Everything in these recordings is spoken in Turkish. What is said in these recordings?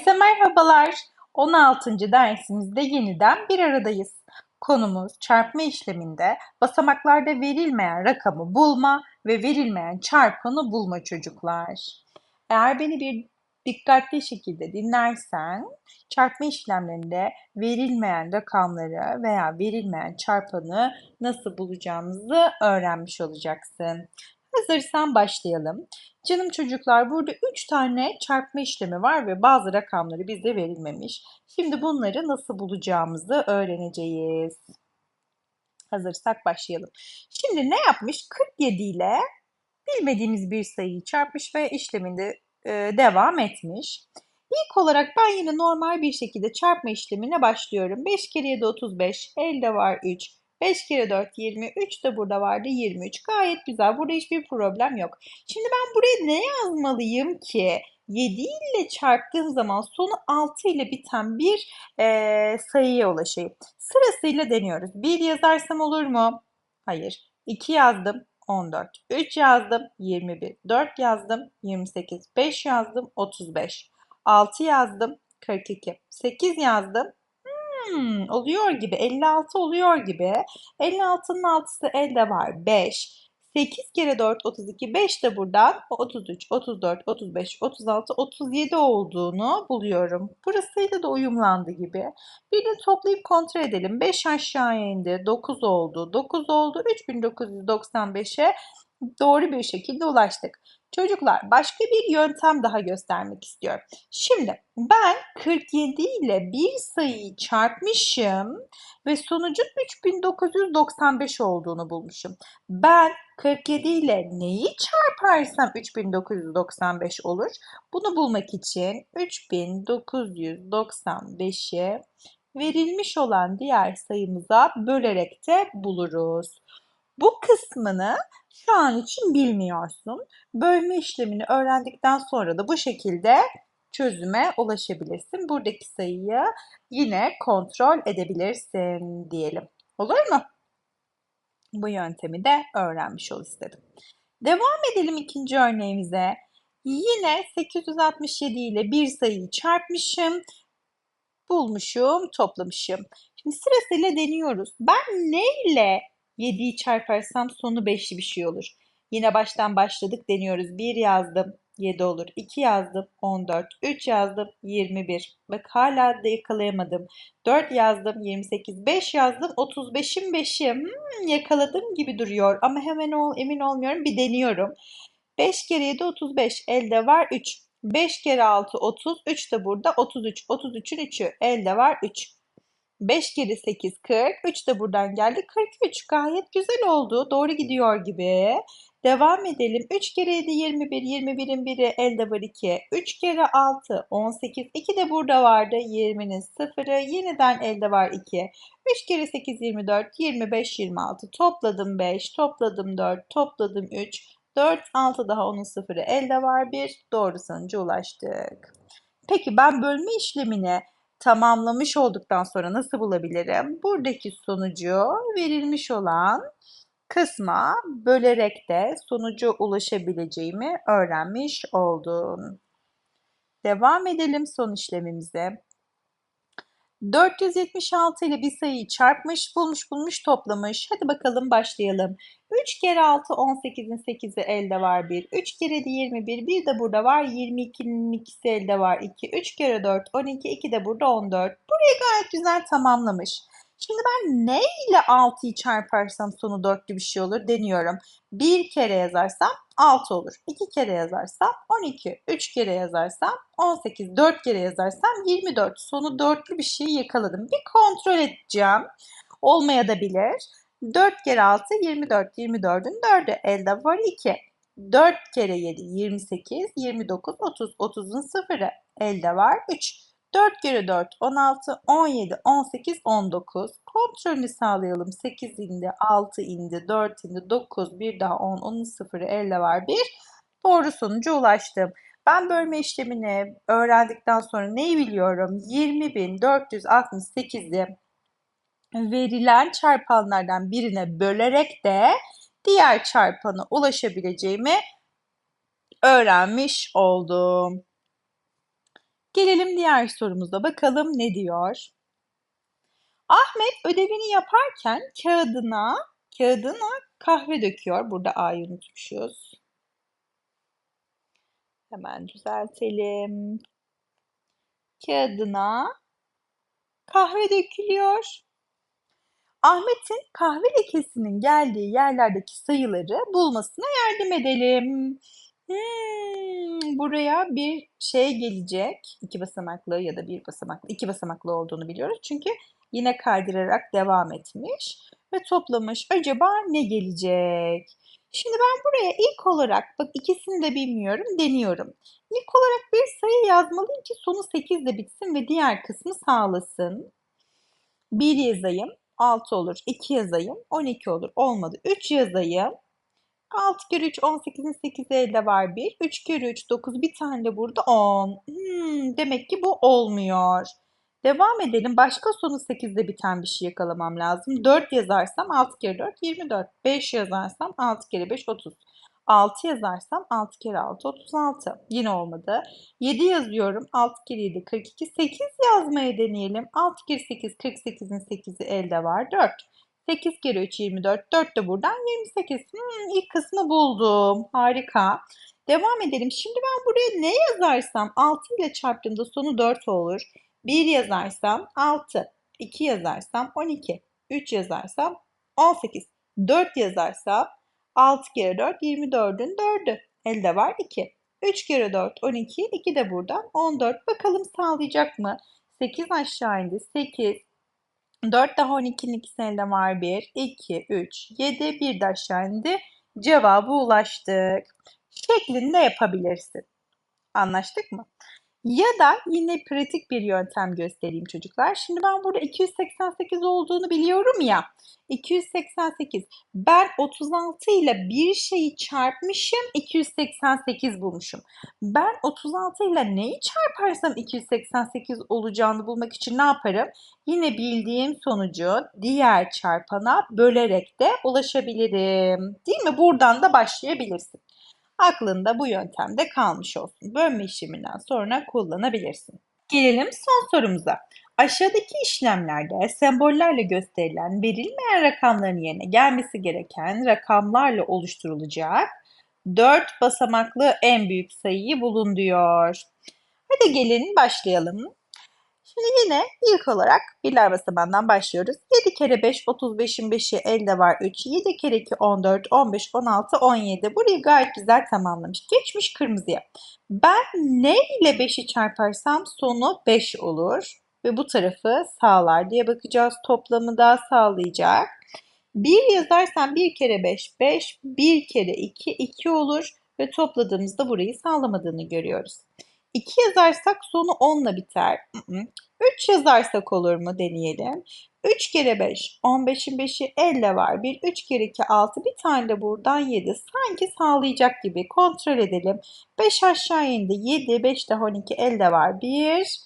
Herkese merhabalar. 16. dersimizde yeniden bir aradayız. Konumuz çarpma işleminde basamaklarda verilmeyen rakamı bulma ve verilmeyen çarpanı bulma çocuklar. Eğer beni bir dikkatli şekilde dinlersen çarpma işlemlerinde verilmeyen rakamları veya verilmeyen çarpanı nasıl bulacağımızı öğrenmiş olacaksın. Hazırsan başlayalım. Canım çocuklar burada 3 tane çarpma işlemi var ve bazı rakamları bize verilmemiş. Şimdi bunları nasıl bulacağımızı öğreneceğiz. Hazırsak başlayalım. Şimdi ne yapmış? 47 ile bilmediğimiz bir sayıyı çarpmış ve işleminde e, devam etmiş. İlk olarak ben yine normal bir şekilde çarpma işlemine başlıyorum. 5 kere 7 35, elde var 3. 5 kere 4 23 de burada vardı 23. Gayet güzel. Burada hiçbir problem yok. Şimdi ben buraya ne yazmalıyım ki? 7 ile çarptığım zaman sonu 6 ile biten bir e, sayıya ulaşayım. Sırasıyla deniyoruz. 1 yazarsam olur mu? Hayır. 2 yazdım. 14. 3 yazdım. 21. 4 yazdım. 28. 5 yazdım. 35. 6 yazdım. 42. 8 yazdım. Hmm, oluyor gibi. 56 oluyor gibi. 56'nın 6'sı elde var. 5. 8 kere 4 32. 5 de buradan 33, 34, 35, 36, 37 olduğunu buluyorum. Burasıyla da uyumlandı gibi. Bir de toplayıp kontrol edelim. 5 aşağıya indi. 9 oldu. 9 oldu. 3995'e doğru bir şekilde ulaştık. Çocuklar başka bir yöntem daha göstermek istiyorum. Şimdi ben 47 ile bir sayıyı çarpmışım ve sonucun 3995 olduğunu bulmuşum. Ben 47 ile neyi çarparsam 3995 olur? Bunu bulmak için 3995'i verilmiş olan diğer sayımıza bölerek de buluruz. Bu kısmını şu an için bilmiyorsun. Bölme işlemini öğrendikten sonra da bu şekilde çözüme ulaşabilirsin. Buradaki sayıyı yine kontrol edebilirsin diyelim. Olur mu? Bu yöntemi de öğrenmiş ol istedim. Devam edelim ikinci örneğimize. Yine 867 ile bir sayıyı çarpmışım, bulmuşum, toplamışım. Şimdi sırasıyla deniyoruz. Ben ne ile 7'yi çarparsam sonu 5'li bir şey olur. Yine baştan başladık deniyoruz. 1 yazdım 7 olur. 2 yazdım 14. 3 yazdım 21. Bak hala da yakalayamadım. 4 yazdım 28. 5 yazdım 35'in 5'i. Hmm, yakaladım gibi duruyor ama hemen ol, emin olmuyorum. Bir deniyorum. 5 kere 7 35. Elde var 3. 5 kere 6 30. 3 de burada 33. 33'ün 3'ü. Elde var 3. 5 kere 8 40. 3 de buradan geldi. 43. Gayet güzel oldu. Doğru gidiyor gibi. Devam edelim. 3 kere 7 21. 21'in biri elde var 2. 3 kere 6 18. 2 de burada vardı. 20'nin sıfırı. Yeniden elde var 2. 3 kere 8 24. 25 26. Topladım 5. Topladım 4. Topladım 3. 4 6 daha onun sıfırı elde var 1. Doğru sonuca ulaştık. Peki ben bölme işlemine tamamlamış olduktan sonra nasıl bulabilirim? Buradaki sonucu verilmiş olan kısma bölerek de sonucu ulaşabileceğimi öğrenmiş oldum. Devam edelim son işlemimize. 476 ile bir sayıyı çarpmış, bulmuş, bulmuş, toplamış. Hadi bakalım başlayalım. 3 kere 6 18'in 8'i elde var 1. 3 kere de 21 bir de burada var. 22'nin ikisi elde var 2. 3 kere 4 12 2 de burada 14. Burayı gayet güzel tamamlamış. Şimdi ben ne ile 6'yı çarparsam sonu dörtlü bir şey olur deniyorum. Bir kere yazarsam 6 olur. 2 kere yazarsam 12. 3 kere yazarsam 18. 4 kere yazarsam 24. Sonu dörtlü bir şey yakaladım. Bir kontrol edeceğim. Olmaya da bilir. 4 kere 6 24. 24'ün 4'ü elde var 2. 4 kere 7 28. 29 30. 30'un 0'ı elde var 3. 4 kere 4 16, 17, 18, 19. Kontrolünü sağlayalım. 8 indi, 6 indi, 4 indi, 9, bir daha 10, 10'un sıfırı elde var 1. Doğru sonuca ulaştım. Ben bölme işlemini öğrendikten sonra neyi biliyorum? 20.468'i verilen çarpanlardan birine bölerek de diğer çarpana ulaşabileceğimi öğrenmiş oldum. Gelelim diğer sorumuza bakalım ne diyor? Ahmet ödevini yaparken kağıdına kağıdına kahve döküyor. Burada A'yı unutmuşuz. Hemen düzeltelim. Kağıdına kahve dökülüyor. Ahmet'in kahve lekesinin geldiği yerlerdeki sayıları bulmasına yardım edelim. Hmm, buraya bir şey gelecek. İki basamaklı ya da bir basamaklı. iki basamaklı olduğunu biliyoruz. Çünkü yine kaydırarak devam etmiş ve toplamış. Acaba ne gelecek? Şimdi ben buraya ilk olarak, bak ikisini de bilmiyorum, deniyorum. İlk olarak bir sayı yazmalıyım ki sonu 8 ile bitsin ve diğer kısmı sağlasın. 1 yazayım, 6 olur. 2 yazayım, 12 olur. Olmadı. 3 yazayım. 6 kere 3 18'in 8'i elde var 1. 3 kere 3 9 bir tane de burada 10. Hmm, demek ki bu olmuyor. Devam edelim. Başka sonu 8'de biten bir şey yakalamam lazım. 4 yazarsam 6 kere 4 24. 5 yazarsam 6 kere 5 30. 6 yazarsam 6 kere 6 36. Yine olmadı. 7 yazıyorum. 6 kere 7 42. 8 yazmaya deneyelim. 6 kere 8 48'in 8'i elde var 4. 8 kere 3 24. 4 de buradan 28. Hmm, ilk kısmı buldum. Harika. Devam edelim. Şimdi ben buraya ne yazarsam 6 ile çarptığımda sonu 4 olur. 1 yazarsam 6. 2 yazarsam 12. 3 yazarsam 18. 4 yazarsam 6 kere 4 24'ün 4'ü. Elde var 2. 3 kere 4 12. 2 de buradan 14. Bakalım sağlayacak mı? 8 aşağı indi. 8. 4 daha 12'nin ikisi elde var 1. 2, 3, 7. Bir de aşağı indi. Cevaba ulaştık. Şeklinde yapabilirsin. Anlaştık mı? Ya da yine pratik bir yöntem göstereyim çocuklar. Şimdi ben burada 288 olduğunu biliyorum ya. 288. Ben 36 ile bir şeyi çarpmışım, 288 bulmuşum. Ben 36 ile neyi çarparsam 288 olacağını bulmak için ne yaparım? Yine bildiğim sonucu diğer çarpana bölerek de ulaşabilirim. Değil mi? Buradan da başlayabilirsin aklında bu yöntemde kalmış olsun. Bölme işleminden sonra kullanabilirsin. Gelelim son sorumuza. Aşağıdaki işlemlerde sembollerle gösterilen verilmeyen rakamların yerine gelmesi gereken rakamlarla oluşturulacak 4 basamaklı en büyük sayıyı bulun diyor. Hadi gelin başlayalım. Şimdi yine ilk olarak birler basamağından başlıyoruz. 7 kere 5 35'in 5'i elde var 3. 7 kere 2 14 15 16 17. Burayı gayet güzel tamamlamış. Geçmiş kırmızıya. Ben ne ile 5'i çarparsam sonu 5 olur. Ve bu tarafı sağlar diye bakacağız. Toplamı da sağlayacak. 1 yazarsam 1 kere 5 5. 1 kere 2 2 olur. Ve topladığımızda burayı sağlamadığını görüyoruz. 2 yazarsak sonu 10 ile biter. 3 yazarsak olur mu deneyelim. 3 kere 5, 15'in 5'i elde var. 1, 3 kere 2, 6, bir tane de buradan 7. Sanki sağlayacak gibi kontrol edelim. 5 aşağı indi, 7, 5 daha 12 elde var. 1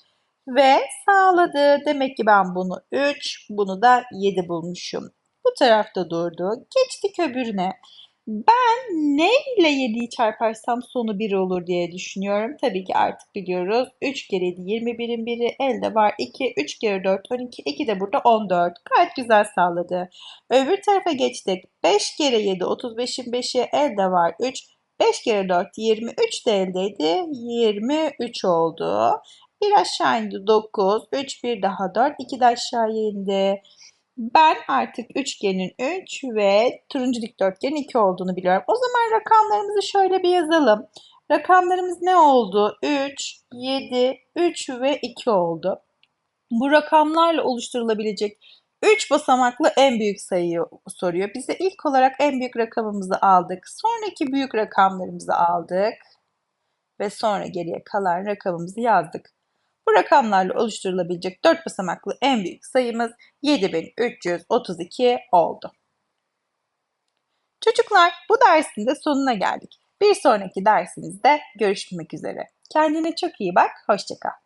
ve sağladı. Demek ki ben bunu 3, bunu da 7 bulmuşum. Bu tarafta durdu. Geçtik öbürüne. Ben ne ile 7'yi çarparsam sonu 1 olur diye düşünüyorum. Tabii ki artık biliyoruz. 3 kere 7 21'in biri elde var. 2, 3 kere 4 12, 2 de burada 14. Gayet güzel sağladı. Öbür tarafa geçtik. 5 kere 7 35'in 5'i elde var. 3, 5 kere 4 23 de eldeydi. 23 oldu. Bir aşağı indi 9, 3 bir daha 4, 2 de aşağı indi. Ben artık üçgenin 3 ve turuncu dikdörtgenin 2 olduğunu biliyorum. O zaman rakamlarımızı şöyle bir yazalım. Rakamlarımız ne oldu? 3, 7, 3 ve 2 oldu. Bu rakamlarla oluşturulabilecek 3 basamaklı en büyük sayıyı soruyor. Bize ilk olarak en büyük rakamımızı aldık. Sonraki büyük rakamlarımızı aldık. Ve sonra geriye kalan rakamımızı yazdık. Bu rakamlarla oluşturulabilecek 4 basamaklı en büyük sayımız 7332 oldu. Çocuklar bu dersin de sonuna geldik. Bir sonraki dersimizde görüşmek üzere. Kendine çok iyi bak, hoşçakal.